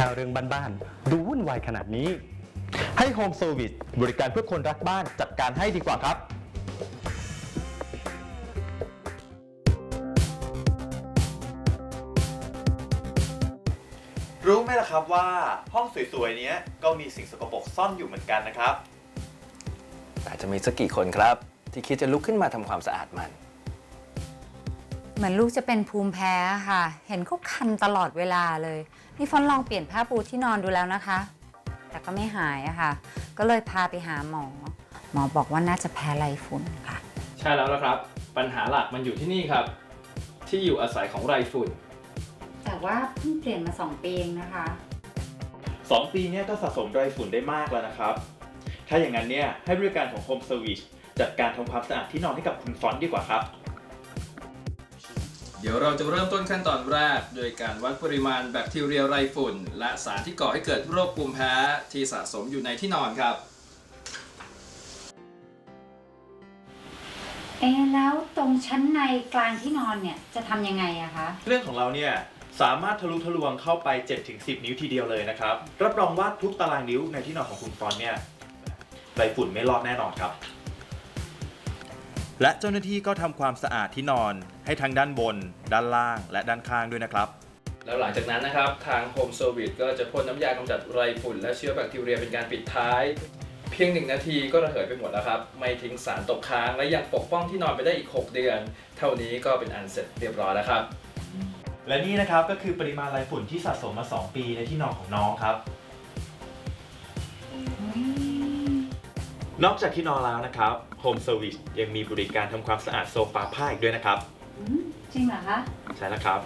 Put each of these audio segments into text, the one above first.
ถ้าเรื่องบ้านๆดูวุ่นวายขนาดนี้ ให้ Home Service บริการเพื่อคนรักบ้านจัดการให้ดีกว่าครับ รู้ไหมล่ะครับว่าห้องสวยๆเนี้ยก็มีสิ่งสกปรกซ่อนอยู่เหมือนกันนะครับ อาจจะมีสักกี่คนครับ ที่คิดจะลุกขึ้นมาทำความสะอาดมัน เหมือนลูกจะเป็นภูมิแพ้ค่ะ เห็นเขาคันตลอดเวลาเลย นี่ฟอนลองเปลี่ยนผ้าปูที่นอนดูแล้วนะคะ แต่ก็ไม่หายอะค่ะ ก็เลยพาไปหาหมอ หมอบอกว่าน่าจะแพ้ไรฝุ่นค่ะ ใช่แล้วละครับ ปัญหาหลักมันอยู่ที่นี่ครับ ที่อยู่อาศัยของไรฝุ่น แต่ว่าเพิ่งเปลี่ยนมา 2 ปีเองนะคะ 2 ปีเนี้ยก็สะสมไรฝุ่นได้มากแล้วนะครับ ถ้าอย่างนั้นเนี่ยให้บริการของ Home Service จัดการทำความสะอาดที่นอนให้กับคุณฟอนต์ดีกว่าครับ เดี๋ยวเราจะเริ่มต้นขั้นตอนแรก โดยการวัดปริมาณแบคทีเรียไรฝุ่น และสารที่ก่อให้เกิดโรคภูมิแพ้ที่สะสมอยู่ในที่นอนครับ เอ๊ะแล้วตรงชั้นในกลางที่นอนเนี่ยจะทำยังไงอะคะเรื่องของเราเนี่ยสามารถทะลุทะลวงเข้าไป 7-10 นิ้วทีเดียวเลยนะครับ รับรองว่าทุกตารางนิ้วในที่นอนของคุณฟอนต์เนี่ยไรฝุ่นไม่รอดแน่นอนครับ และเจ้าหน้าที่ก็ทำความสะอาดที่นอน ให้ทั้งด้านบน ด้านล่าง และด้านข้างด้วยนะครับ แล้วหลังจากนั้นนะครับทาง Home Service ก็จะพ่นน้ำยากำจัดไรฝุ่น และเชื้อแบคทีเรียเป็นการปิดท้าย เพียงหนึ่งนาทีก็ระเหยไปหมดแล้วครับ ไม่ทิ้งสารตกค้าง และยังปกป้องที่นอนไปได้อีก 6 เดือน เท่านี้ก็เป็นอันเสร็จเรียบร้อยแล้วครับ และนี่นะครับก็คือปริมาณไรฝุ่นที่สะสมมา 2 ปีในที่นอนของน้องครับ นอกจากที่นอนแล้วนะครับ Home Service ยังมีบริการทำความสะอาดโซฟาผ้าอีกด้วยนะครับจริงเหรอคะ ใช่แล้วครับ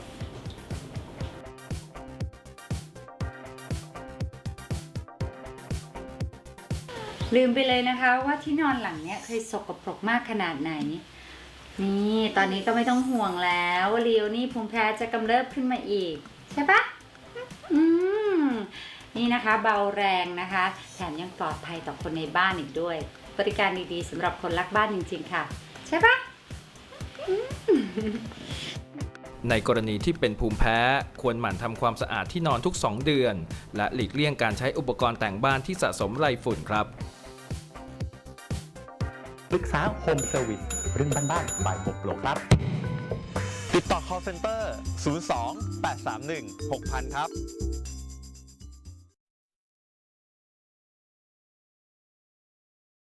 ลืมไปเลยนะคะ ว่าที่นอนหลังเนี้ยเคยสกปรกมากขนาดไหน นี่ตอนนี้ก็ไม่ต้องห่วงแล้วว่าเลียวนี่ภูมิแพ้จะกำเริบขึ้นมาอีก ใช่ปะอืม นี่นะคะเบาแรงนะคะ แถมยังปลอดภัยต่อคนในบ้านอีกด้วย บริการดีๆสำหรับคนรักบ้านจริง ๆ ค่ะ ใช่ปะในกรณีที่เป็นภูมิแพ้ ควรหมั่นทำความสะอาดที่นอนทุก 2 เดือน และหลีกเลี่ยงการใช้อุปกรณ์แต่งบ้านที่สะสมไรฝุ่นครับปรึกษา Home Service เรื่องบ้านๆบ่าย6โปรครับ ติดต่อ call center 02 831 6000 ครับ